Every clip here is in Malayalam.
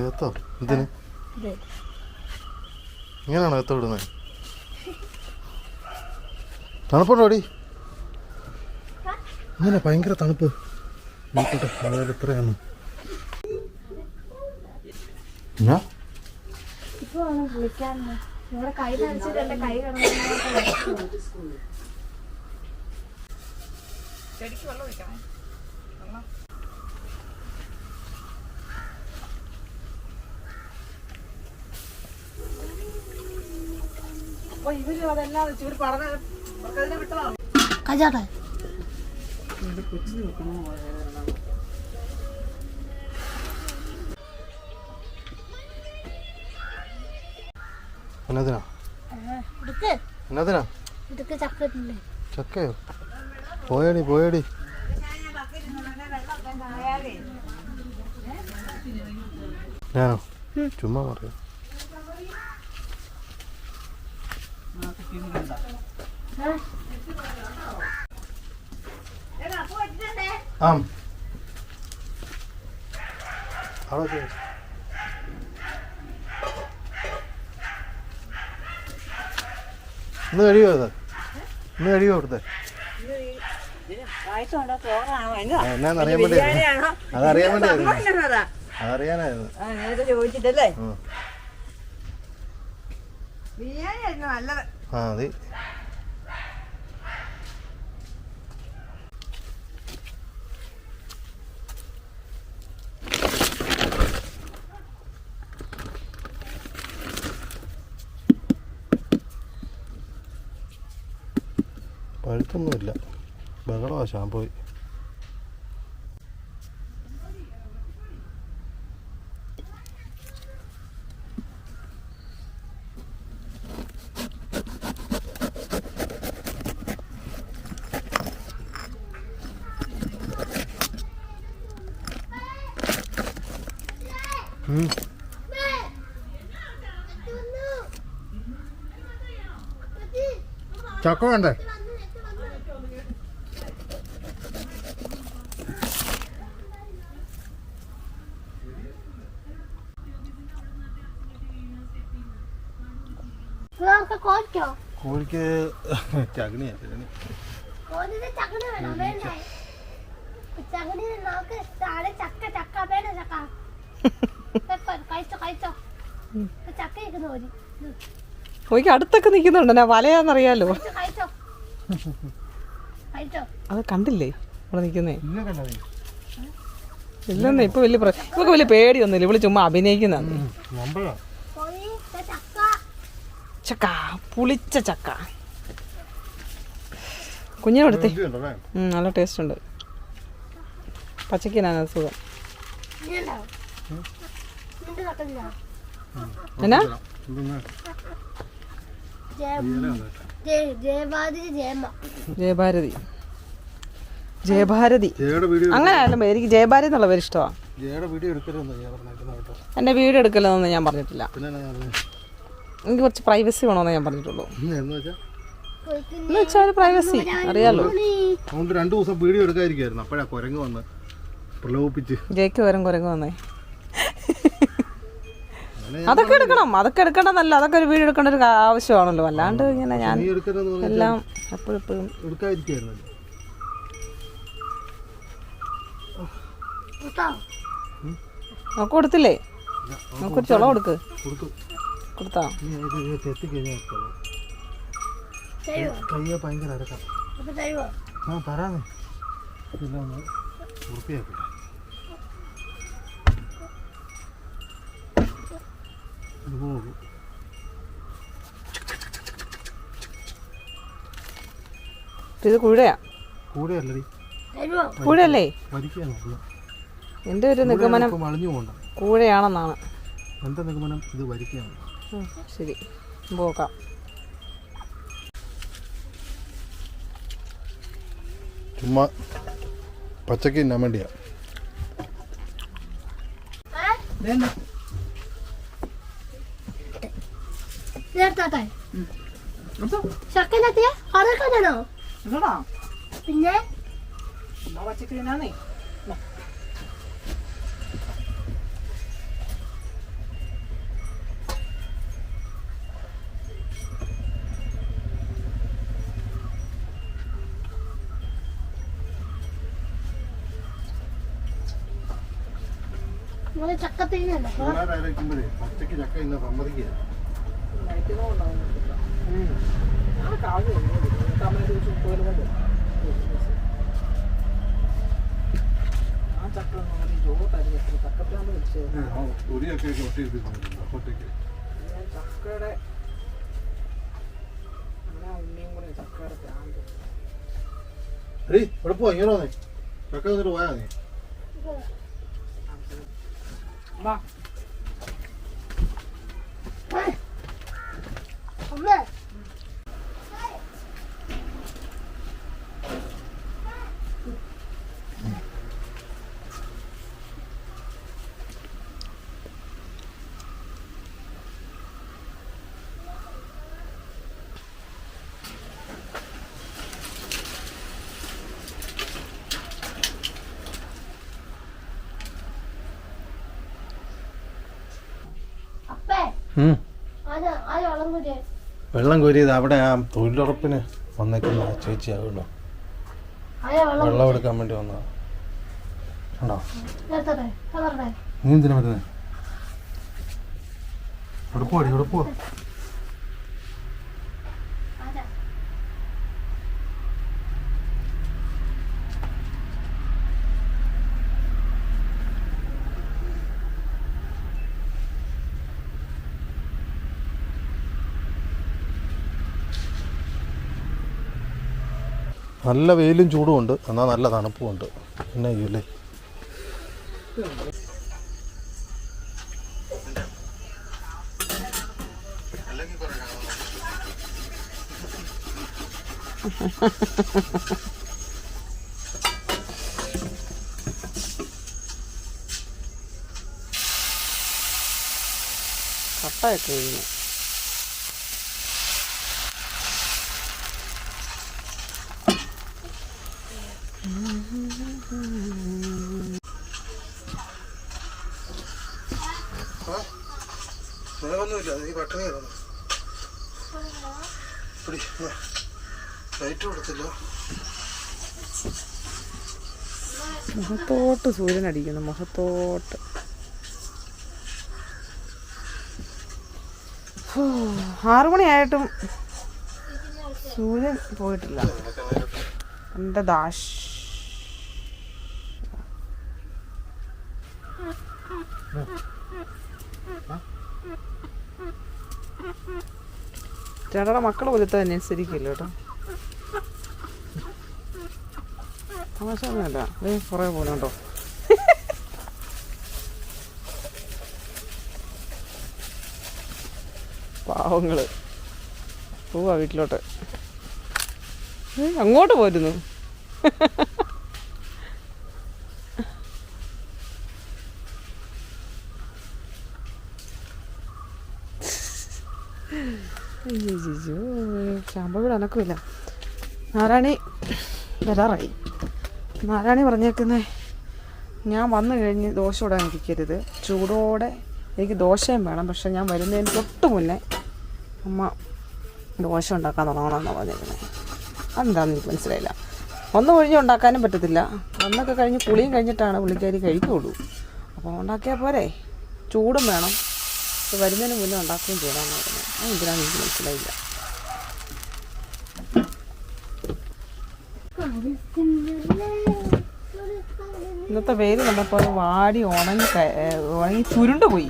ഏത്തോ? എന്തിന്? ഇങ്ങനെയാണോ ഏത്തോ ഇടുന്നത്? തണുപ്പുണ്ടോടി ഇങ്ങനെ ഭയങ്കര തണുപ്പ്. നോക്കട്ടെ അതായത് എത്രയാണ്? എന്നാ? ഇപ്പൊ വേണം കൈ നനച്ചിട്ട് എന്റെ കൈ കിടന്നു ചെടിക്ക് വെള്ളം ഒഴിക്കണേ അപ്പൊ ഇവർ അതെല്ലാം വെച്ച് ഇവർ പറഞ്ഞ വിട്ടതാണ് കജാട്ടെ? എന്നതിനാ? ചക്കയോ? പോയടി പോയടി. ഞാനോ? ചുമ്മാ പറയാം. ആ. അവിടെ. ഇന്ന് കഴിയോ ഇത്? ഇന്ന് കഴിയോ അവിടുത്തെ എന്നാന്ന് അറിയാൻ വേണ്ടി അതറിയാൻ വേണ്ടിയായിരുന്നു അതറിയാനായിരുന്നു. ചോദിച്ചിട്ടല്ലേ. ബിരിയാണി ആയിരുന്നു നല്ലത്. ആ അതെ. പഴുത്തൊന്നുമില്ല. ബഹളമാ ഷാമ്പോയി ചക്ക വേണ്ടേ? കോഴിക്കോ? ചകണിയാ ചകണി. ചക്കണ വേണോ ചകണി നമുക്ക് ചക്ക ചക്ക വേണം ചക്ക പെപ്പ, കഴിച്ചോ കഴിച്ചോ ഇത് ചക്ക ഇരിക്കുന്നു കോഴി ഇത്, കോഴിക്ക് അടുത്തൊക്കെ നിൽക്കുന്നുണ്ട്. ഞാൻ വലയാന്നറിയാലോ. അത് കണ്ടില്ലേ? അവിടെ നിൽക്കുന്നേ. ഇല്ലെന്നേ ഇപ്പൊ വലിയ പ്ര- ഇവക്ക് വലിയ പേടിയൊന്നുമില്ല. ഇവൾ ചുമ്മാ അഭിനയിക്കുന്നതാണ് കോഴി ചക്ക. ചക്ക പുളിച്ച ചക്ക. കുഞ്ഞിനെടുത്തേ നല്ല ടേസ്റ്റ് ഉണ്ട്. പച്ചക്കിനാണ് സുഖം. എന്നാ? ജയഭാരതി ജയഭാരതി. ജയയുടെ വീഡിയോ അങ്ങനെ ആയാലും എനിക്ക് ജയഭാരതി എന്നുള്ള പേര് ഇഷ്ടമാണ് എന്റെ വീഡിയോ എടുക്കലെന്നൊന്നും ഞാൻ പറഞ്ഞിട്ടില്ല? എനിക്ക് കുറച്ച് പ്രൈവസി വേണമെന്ന് ഞാൻ പറഞ്ഞിട്ടുള്ളൂ. എന്ന് വെച്ചാൽ എന്ന് പ്രൈവസി അറിയാലോ. അതുകൊണ്ട് രണ്ടു ദിവസം വീഡിയോ എടുക്കാതിരിക്കുന്നു അപ്പോഴാ കുരങ്ങ് വന്ന് പ്രലോഭിപ്പിച്ച്. ജയ്ക്ക് വരും കുരങ്ങ് വന്നേ. അതൊക്കെ എടുക്കണം അതൊക്കെ എടുക്കണമെന്നല്ല അതൊക്കെ ഒരു വീട് എടുക്കേണ്ട ഒരു ആവശ്യമാണല്ലോ. അല്ലാണ്ട് ഇങ്ങനെ ഞാൻ എല്ലാം എപ്പോഴും നമുക്ക് കൊടുത്തില്ലേ? നമുക്കൊരു ചുള കൊടുക്ക്. കൊടുക്കും. കൊടുത്താ? കയ്യെ ഭയങ്കര അരക്കാം ആ ഒന്ന് വൃത്തിയാക്കട്ടെ ഇത് പോകും ഇത് കുഴയാ കൂടെ അല്ലടി കുഴയല്ലേ വരിക്കാൻ എന്റെ ഒരു നിഗമനം മളിഞ്ഞു പോകണ്ട. കൂഴയാണെന്നാണ് എന്റെ നിഗമനം? ഇത് വരിക്കാണ് ഉം, ശരി. പോകാം ചുമ്മാ പച്ചക്ക് തിന്നാൻ വേണ്ടിയാ. നേരത്താട്ടെ ശർക്കരത്തിയ അതൊക്കെയാണോ പിന്നെ? പച്ചക്കറി ചക്ക തിന്നുണ്ടോ പച്ചക്ക് ചക്ക ഇന്ന് സമ്മതിക്കുക ഒരു ചക്കയൊക്കെ ഒട്ടി എടുത്തിട്ടുണ്ട് അപ്പോഴത്തേക്ക് ചക്കയുടെ ഉണ്ണിയും കൂടെ ചക്കയുടെ പ്രാന്ത് ഏയ് ഇവിടെ പോ ഇങ്ങനെ ചക്ക വന്നിട്ട് പോയാ നീ അമ്മേ അപ്പേ ആന ആന വളം കൂടിയേ വെള്ളം കോരിയത് അവിടെ ആ തൊഴിലുറപ്പിന് വന്നേക്കുന്ന ആ ചേച്ചിയാകുമല്ലോ ആന വെള്ളം എടുക്കാൻ വേണ്ടി വന്നതാ. കളറേ നീ എന്തിനാ വരുന്നത് ഇവിടെ പോടി ഇവിടെ പോ. നല്ല വെയിലും ചൂടും ഉണ്ട്. എന്നാൽ നല്ല തണുപ്പും ഉണ്ട്. പിന്നെ ചെയ്യൂലേ കട്ടയൊക്കെ വീഴുന്നു നിനക്കൊന്നുമില്ല നീ പട്ടിണി ലൈറ്റ് മുഖത്തോട്ട് സൂര്യൻ അടിക്കുന്നു മുഖത്തോട്ട്. ആറു മണിയായിട്ടും സൂര്യൻ പോയിട്ടില്ല. എന്റെ ദാഷ്. ചേട്ടാ മക്കളെ പോലത്തെ തന്നെ അനുസരിക്കില്ല കേട്ടോ? തമാശയൊന്നുമല്ല. കുറേ പോലെ ഉണ്ടോ പാവങ്ങൾ. പോവാ വീട്ടിലോട്ട്. അങ്ങോട്ട് പോരുന്നു അയ്യോ വീട് അനക്കില്ല നാരായണി വരാറായി. നാരായണി പറഞ്ഞേക്കുന്നേ ഞാൻ വന്നു കഴിഞ്ഞ് ദോശ ഇടാൻ ഇരിക്കരുത് ചൂടോടെ എനിക്ക് ദോശയും വേണം പക്ഷെ ഞാൻ വരുന്നതിന് തൊട്ട് മുന്നേ അമ്മ ദോശ ഉണ്ടാക്കാൻ തുടങ്ങണമെന്നാണ് പറഞ്ഞേക്കുന്നത് അതെന്താണെന്ന് എനിക്ക് മനസ്സിലായില്ല. ഒന്ന് കഴിഞ്ഞ് ഉണ്ടാക്കാനും പറ്റത്തില്ല. ഒന്നൊക്കെ കഴിഞ്ഞ് കുളിയും കഴിഞ്ഞിട്ടാണ് പുള്ളിക്കാരി കഴിക്കുള്ളൂ. അപ്പോൾ ഉണ്ടാക്കിയാൽ പോരെ. ചൂടും വേണം. വരുന്നതിന് മുന്നേ ഉണ്ടാക്കുകയും ചെയ്യണമെന്ന് പറഞ്ഞു. അത് എന്തിനാണെന്ന് എനിക്ക് മനസ്സിലായില്ല. ഇന്നത്തെ വെയിൽ നമ്മളിപ്പോൾ വാടി ഉണങ്ങി ഉണങ്ങി ചുരുണ്ട് പോയി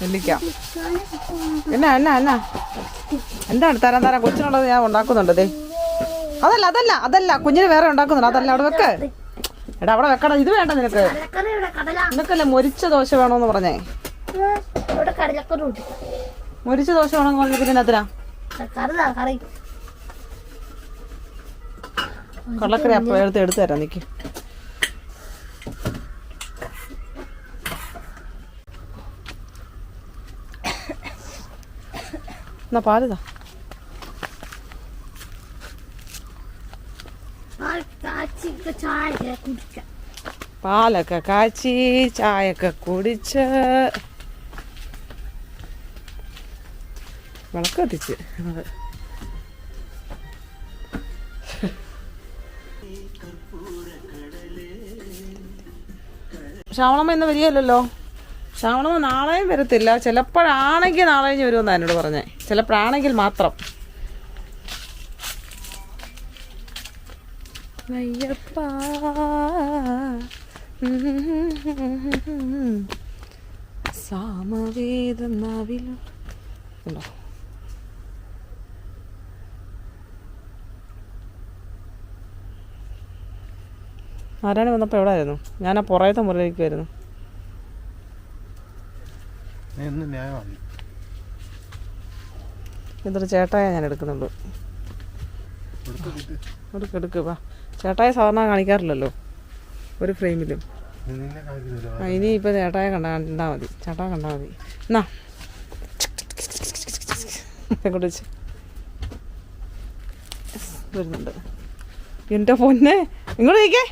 നെല്ലിക്ക. എന്നാ എന്നാ എന്നാ? എന്താണ് തരാൻ തരാൻ? കൊച്ചിനുള്ളത് ഞാൻ ഉണ്ടാക്കുന്നുണ്ട് ദേ. അതല്ല അതല്ല അതല്ല. കുഞ്ഞിന് വേറെ ഉണ്ടാക്കുന്നുണ്ട്. അതല്ല അവിടെ വെക്ക്. എടാ അവിടെ വെക്കണം ഇത് വേണ്ട നിനക്ക്. നിനക്കല്ലേ മൊരിച്ച ദോശ വേണോന്ന് പറഞ്ഞേ? മൊരിച്ച ദോശ പറഞ്ഞ പിന്നെ അതിനാ? കള്ളക്കറി അപ്പം എടുത്ത് എടുത്തു തരാം നിക്ക്. എന്നാ പാലിതാ കുടിക്കാം പാലൊക്കെ കാച്ചി ചായയൊക്കെ കുടിച്ച്. വിളക്ക് കത്തിച്ച്. അത്. ശ്രാവണമ്മ ഇന്ന് വരികയല്ലോ ശ്രാവണമ്മ നാളെയും വരത്തില്ല. ചിലപ്പോഴാണെങ്കിൽ നാളെ കഴിഞ്ഞ് വരുമെന്നാണ് എന്നോട് പറഞ്ഞേ. ചിലപ്പോഴാണെങ്കിൽ മാത്രം. അയ്യപ്പ. സാമവേദം നാവിൽ ഉണ്ടോ? ആരാണ് വന്നപ്പോൾ എവിടെ ആയിരുന്നു ഞാൻ ആ പുറയത്തെ മുറിയിലേക്ക് വരുന്നു ഇതൊരു ചേട്ടായ ഞാൻ എടുക്കുന്നുള്ളൂ എടുക്ക് എടുക്ക് വാ. ചേട്ടായ സാധാരണ കാണിക്കാറില്ലല്ലോ ഒരു ഫ്രെയിമിലും. ഇനി ഇപ്പം ചേട്ടായ കണ്ട കണ്ടാൽ മതി. ചേട്ടാ കണ്ടാൽ മതി. എന്നാ. ഇങ്ങോട്ട് വെച്ച്. വരുന്നുണ്ട്. എന്റെ പൊന്നെ. ഇങ്ങോട്ട് നയിക്കേ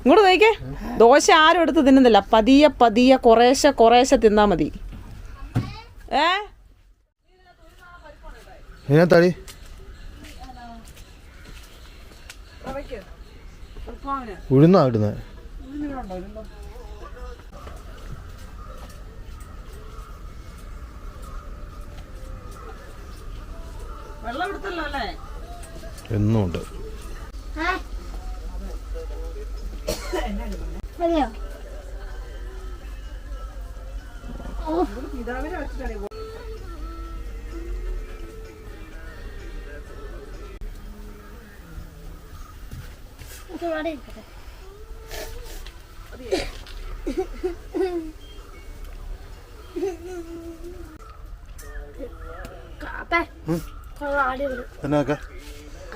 ഇങ്ങോട്ട് നയിക്കേ ദോശ ആരും എടുത്ത് തിന്നുന്നില്ല. പതിയെ പതിയെ കുറേശ്ശെ കുറേശ്ശെ തിന്നാൽ മതി. ഏ? ഇതിനകത്താടി ഉഴുന്നാ ഇടുന്നത് വെള്ളം എടുത്തല്ലോ അല്ലേ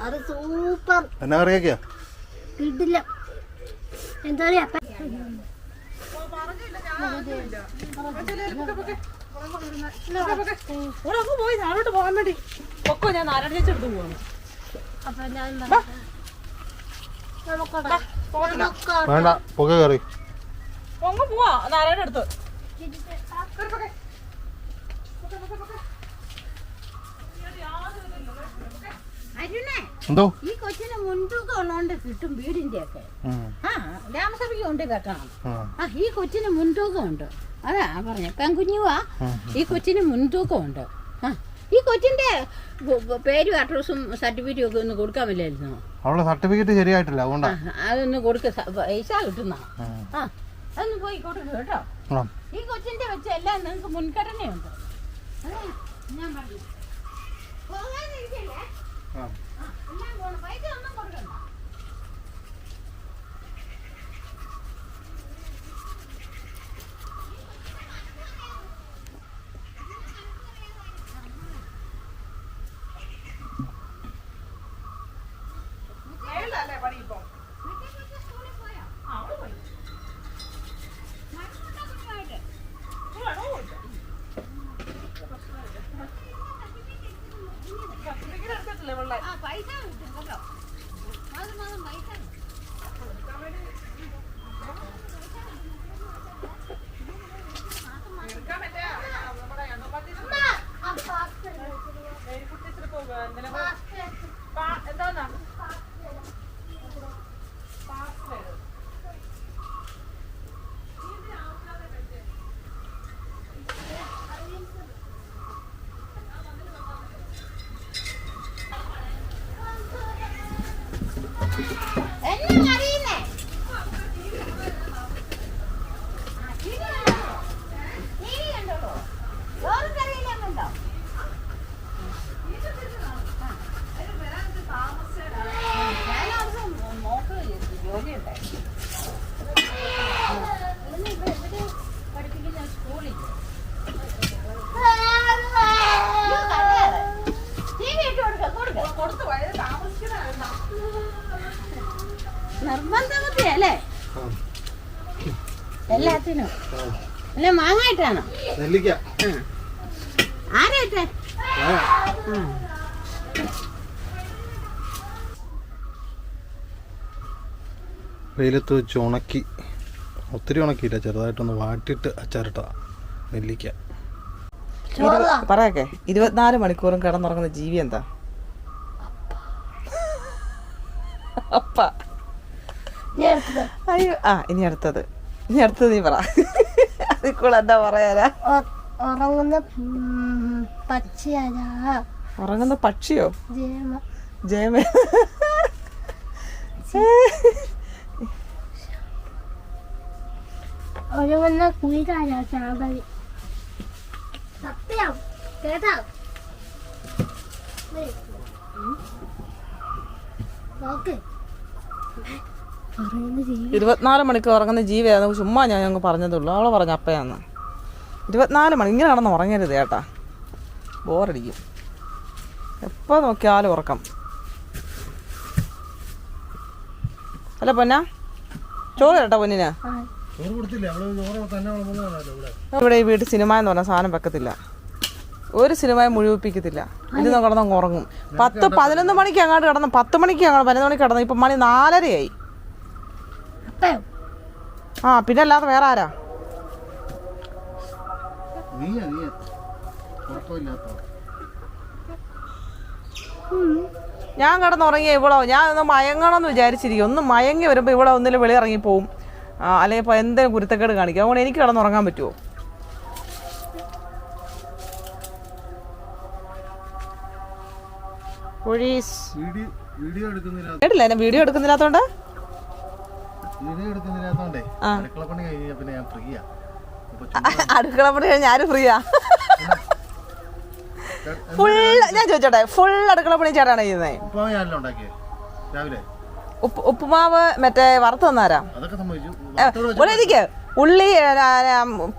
അത് സൂപ്പർ. എന്നാ കറിയാക്കിയാ കിട്ടില്ല എന്താ പറയാ പോയി നാളോട്ട് പോകാൻ വേണ്ടി. പൊക്കോ ഞാൻ നാരായണ ചേച്ചി എടുത്ത് പോവാണ്. അപ്പൊ ഞാൻ വേണ്ട പുക കറി അങ്ങ് പോവാ നാരായണ എടുത്ത്. അരുണേ എന്തോ? ഈ കൊച്ചിന് മുൻതൂക്കം ഉള്ളതുകൊണ്ട് കിട്ടും വീടിന്റെ ഒക്കെ. ആ ഗ്രാമസഭയ്ക്ക് കൊണ്ട് വെക്കണം. ആ. ആ ഈ കൊച്ചിന് മുൻതൂക്കം ഉണ്ട് അതാ പറഞ്ഞു പെൺകുഞ്ഞുവാ. ഈ കൊച്ചിന് മുൻതൂക്കം ഉണ്ട് ആ. ഈ കൊച്ചിന്റെ പേരും അഡ്രസ്സും സർട്ടിഫിക്കറ്റും ഒക്കെ ഒന്ന് കൊടുക്കാൻ പറ്റില്ലായിരുന്നോ? അവളുടെ സർട്ടിഫിക്കറ്റ് ശരിയായിട്ടില്ല അതുകൊണ്ടാ. അതൊന്ന് കൊടുക്ക പൈസ കിട്ടുന്ന. ആ. അതൊന്ന് പോയി കൊടുക്ക കേട്ടോ. ഈ കൊച്ചിന്റെ വെച്ച എല്ലാം നിങ്ങൾക്ക് മുൻഗണനയുണ്ട്. ഞാൻ പറഞ്ഞു. പോകാതിരിക്കല്ലേ എല്ലാം പോണം. പൈസ ഒന്നും നെല്ലിക്ക ആരായിട്ടെ. വെയിലത്ത് വെച്ച് ഉണക്കി ഒത്തിരി ഉണക്കിയില്ല ചെറുതായിട്ടൊന്ന് വാട്ടിട്ട് അച്ചാറിട്ട നെല്ലിക്ക. പറയൊക്കെ ഇരുപത്തിനാല് മണിക്കൂറും കിടന്നുറങ്ങുന്ന ജീവി എന്താ? അപ്പ. അയ്യോ ആ ഇനി അടുത്തത്. ഇനി അടുത്തത് നീ പറ. എന്താ പറയാനാ? ഉറങ്ങുന്ന പക്ഷിയാരാ? ഉറങ്ങുന്ന പക്ഷിയോ? ജയമ. ജയമ. ഉറങ്ങുന്ന കുയിലാരാ സത്യം. കേട്ടോ. നോക്ക്. ഇരുപത്തിനാല് മണിക്കൂർ ഉറങ്ങുന്ന ജീവിയാന്ന് ചുമ്മാ ഞാൻ ഞങ്ങൾ പറഞ്ഞതുള്ളൂ. അവളെ പറഞ്ഞ അപ്പയാന്ന്. ഇരുപത്തിനാല് മണി ഇങ്ങനെ നടന്ന് ഉറങ്ങരുത് ചേട്ടാ ബോറടിക്കും. എപ്പോൾ നോക്കിയാലും ഉറക്കം. അല്ല പൊന്നാ? ചോറ് ചേട്ടാ പൊന്നിന്? കൊടുത്തില്ലേ? അവൾ ചോറ് തന്നെ വളർന്നതാണല്ലോ ഇവിടെ? ഇവിടെ ഈ വീട്ടിൽ സിനിമ എന്ന് പറഞ്ഞ സാധനം വെക്കത്തില്ല. ഒരു സിനിമയും മുഴുവിപ്പിക്കത്തില്ല. ഇരുന്ന് കിടന്നങ്ങ് ഉറങ്ങും. പത്ത് പതിനൊന്ന് മണിക്ക് അങ്ങോട്ട് കിടന്നു. പത്ത് മണിക്ക് അങ്ങോട്ട് പതിനൊന്ന് മണിക്ക് കിടന്നു. ഇപ്പം മണി നാലരയായി. ആ പിന്നെ അല്ലാതെ വേറെ ആരാ ഞാൻ കിടന്നുറങ്ങിയ ഇവളോ? ഞാൻ ഒന്ന് മയങ്ങണം എന്ന് വിചാരിച്ചിരിക്കും ഒന്ന് മയങ്ങി വരുമ്പോൾ ഇവിടെ ഒന്നിലും വെളിയിറങ്ങി പോവും. അല്ലെങ്കിൽ ഇപ്പോൾ എന്തെങ്കിലും കുരുത്തക്കേട് കാണിക്കും. അതുകൊണ്ട് എനിക്ക് കിടന്നുറങ്ങാൻ പറ്റുമോ വീഡിയോ എടുക്കുന്നില്ല കേട്ടില്ല? വീഡിയോ എടുക്കുന്നില്ലാത്തോണ്ട് വീഡിയോ എടുക്കുന്നില്ലാത്തോണ്ടേ? ആ. അടുക്കള പണി കഴിഞ്ഞാൽ ഞാൻ ഫ്രീയാ. ഫുൾ ഞാൻ ചോദിച്ചോട്ടെ ഫുൾ അടുക്കള പണി ചേട്ടാണ് ചെയ്യുന്നത് ഉപ്പുമാവ് മറ്റേ വറുത്ത് തന്നാരാ? ഒരേക്ക് ഉള്ളി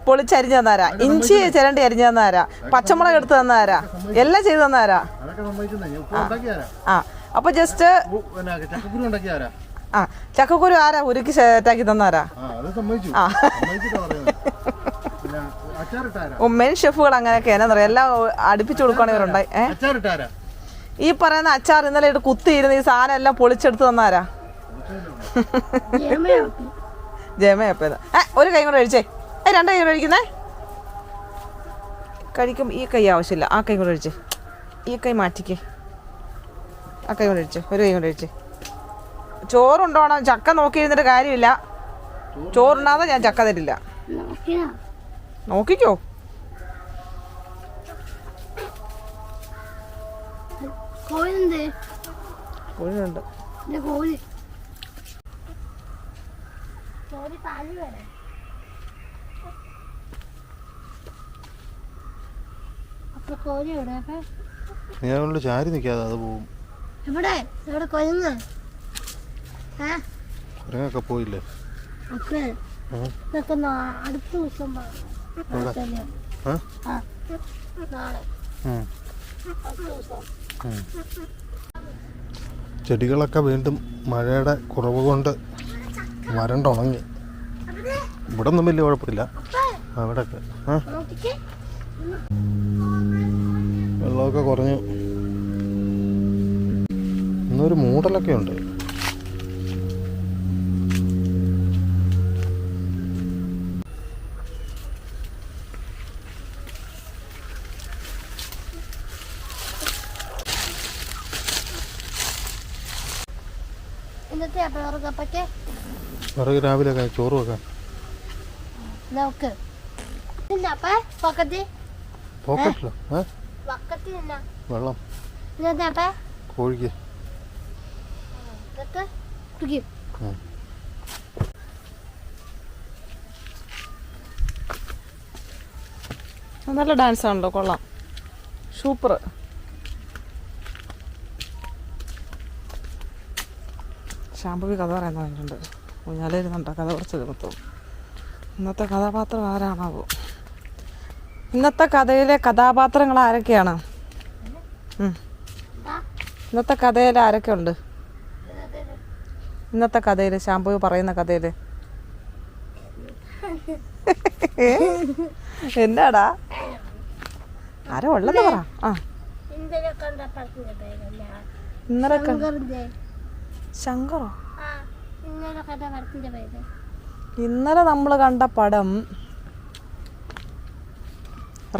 പൊളിച്ചരിഞ്ഞ് തന്നാരാ? ഇഞ്ചി ചിരണ്ടി അരിഞ്ഞു തന്നാരാ? പച്ചമുളക് എടുത്ത് തന്നാരാ? എല്ലാം ചെയ്തു തന്നാരാ? ആ. അപ്പൊ ജസ്റ്റ് ആ ചക്കക്കുരു ആരാ? ഉരുക്കി സെറ്റാക്കി തന്നാരാ ആ മെയിൻ ഷെഫുകൾ അങ്ങനെയൊക്കെ എന്നാന്നറിയാം? എല്ലാം അടുപ്പിച്ചു ഇവരുണ്ടായി അച്ചാറിട്ടാരാ? ഈ പറയുന്ന അച്ചാർ ഇന്നലെ ഇട്ട് കുത്തിയിരുന്ന് ഈ സാധനം എല്ലാം പൊളിച്ചെടുത്ത് തന്നാരാ ജയമയോ ജയമയപ്പത് ഏ ഒരു കൈ കൂടെ കഴിച്ചേ ഏ രണ്ട് കൈ കൂടെ കഴിക്കുന്നേ കഴിക്കും. ഈ കൈ ആവശ്യമില്ല. ആ കൈ കൂടെ കഴിച്ചേ ഈ കൈ മാറ്റിക്കേ. ആ കൈ കൊണ്ട് കഴിച്ചേ ഒരു കൈ കൊണ്ട് കഴിച്ചേ ചോറുണ്ടോണം? ചക്ക നോക്കിയിരുന്നിട്ട് കാര്യമില്ല. ചോറുണ്ടാതെ ഞാൻ ചക്ക തരില്ല നോക്കിയാ? നോക്കിക്കോ. കോഴിയുണ്ട് കോഴി. ചോറി പാൽ വരെ. ചാരി നിൽക്കാതെ അത് പോകും എവിടെ? എവിടെ ഏ കുരങ്ങൊക്കെ പോയില്ലേ? അടുത്ത ദിവസം. ചെടികളൊക്കെ വീണ്ടും മഴയുടെ കുറവ് കൊണ്ട് വരണ്ടുണങ്ങി. ഇവിടെ ഒന്നും വലിയ കുഴപ്പമില്ല. അവിടെയൊക്കെ. ആ. നോക്കിക്കേ. വെള്ളമൊക്കെ കുറഞ്ഞു. ഇന്നൊരു മൂടലൊക്കെ ഉണ്ട് ഇന്നത്തെ അപ്പഴക്കപ്പയ്ക്ക് വിറക് രാവിലെ ചോറ് വെക്കാൻ. നോക്ക്. പോക്കറ്റിലോ വെള്ളം. കോഴിക്ക്. നല്ല ഡാൻസ് ആണല്ലോ കൊള്ളാം. സൂപ്പർ ശാമ്പവി കഥ പറയുന്ന പറഞ്ഞിട്ടുണ്ട് ഊഞ്ഞാലിരുന്നുണ്ടോ കഥ കുറച്ച് തീർത്തു. ഇന്നത്തെ കഥാപാത്രം ആരാണാവോ? ഇന്നത്തെ കഥയിലെ കഥാപാത്രങ്ങൾ ആരൊക്കെയാണ്. ഇന്നത്തെ കഥയിൽ ആരൊക്കെ ഉണ്ട് ഇന്നത്തെ കഥയിൽ ശാംപു പറയുന്ന കഥയിൽ എന്താടാ ആരോ ഉള്ളത് പറ. ആ. ഇന്നലെ ശങ്കറോ? ഇന്നലെ നമ്മൾ കണ്ട പടം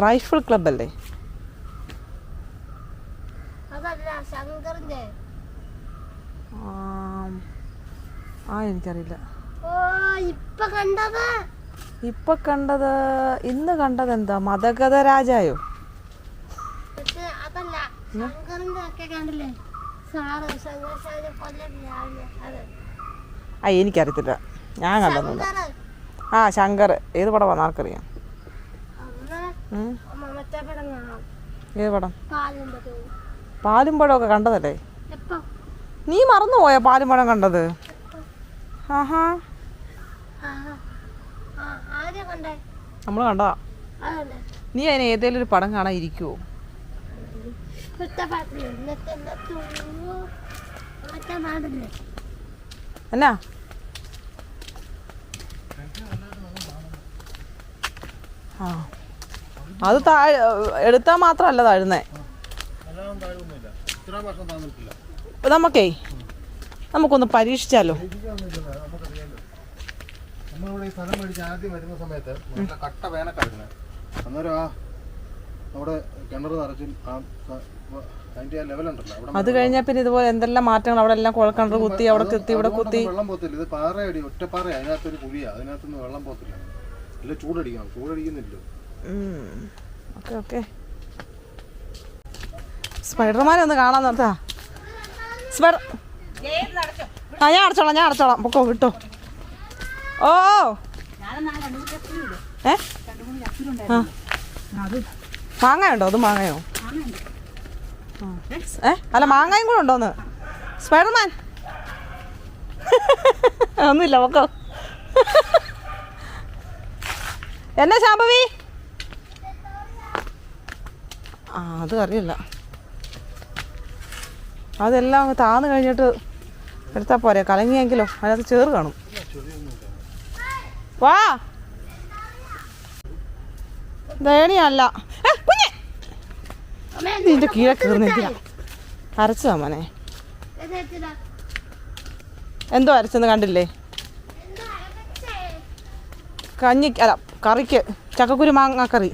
റൈഫിൾ ക്ലബ് അല്ലേ ആം. എനിക്കറിയില്ല. ഇപ്പൊ കണ്ടത്? ഇന്ന് കണ്ടത് എന്താ? മതഗത രാജായോ? അതല്ല ശങ്കറിന്റെ ഒക്കെ കണ്ടില്ലേ? സാറ് കൊല്ലം അത് ആ എനിക്കറിയത്തില്ല. ഞാൻ കണ്ടൊന്നുമില്ല. ആ ശങ്കർ. ഏത് പടം വന്നാൽ ആർക്കറിയാം ഏത് പടം. പാലും പഴമൊക്കെ കണ്ടതല്ലേ? നീ മറന്നു പോയ പാലും പടം കണ്ടത്? ആഹാ. നമ്മൾ കണ്ടതാ. നീ അതിന് ഏതെങ്കിലും ഒരു പടം കാണാൻ ഇരിക്കുവോ? എന്നാ? ആ. അത് താഴെ എടുത്താൽ മാത്രമല്ല താഴ്ന്നേ. നമുക്കേ നമുക്കൊന്ന് പരീക്ഷിച്ചാലോ? നമ്മളിവിടെ ഈ സ്ഥലം മേടിച്ച് ആദ്യം വരുന്ന സമയത്ത് നല്ല കട്ട വേനക്കായിരുന്നു അന്നേരം ആ അവിടെ കിണർ നിറച്ചും ആ സ- വ- അതിന്റെ ആ ലെവലുണ്ടല്ലോ അവിടെ അത് കഴിഞ്ഞാൽ പിന്നെ ഇതുപോലെ എന്തെല്ലാം മാറ്റങ്ങൾ അവിടെ എല്ലാം കുഴൽക്കിണർ കുത്തി അവിടെ കുത്തി ഇവിടെ കുത്തി. വെള്ളം പോത്തില്ല ഇത് പാറയടി ഒറ്റപ്പാറ അതിനകത്തൊരു കുഴിയാണ് അതിനകത്തൊന്നും വെള്ളം പോത്തില്ല ഇല്ല ചൂടടിക്കണം. ചൂടടിക്കുന്നില്ലോ. Okay okay. സ്പൈഡർമാനെ ഒന്ന് കാണാൻ നിർത്താ സ്പൈഡർ ആ ഞാൻ അടച്ചോളാം ഞാൻ അടച്ചോളാം. പൊക്കോ വിട്ടോ. ഓ. ഏ? ആ. മാങ്ങയുണ്ടോ? അത് മാങ്ങയോ. ഏ? അല്ല മാങ്ങയും കൂടെ ഉണ്ടോന്ന്? സ്പൈഡർമാൻ. ഒന്നുമില്ല പൊക്കോ. എന്നാ ശാംഭവി? ആ അത് അറിയില്ല. അതെല്ലാം താന്ന് കഴിഞ്ഞിട്ട് എടുത്താൽ പോരെ. കലങ്ങിയെങ്കിലോ? അതിനകത്ത് ചേറ് കാണും. വാ! ദയണിയല്ല! നിന്റെ കീഴെ കീർന്നില്ല അരച്ചതാ മോനെ. എന്തോ അരച്ചെന്ന് കണ്ടില്ലേ? അരച്ചേ? അല്ല കറിക്ക് ചക്കക്കുരു മാങ്ങ കറി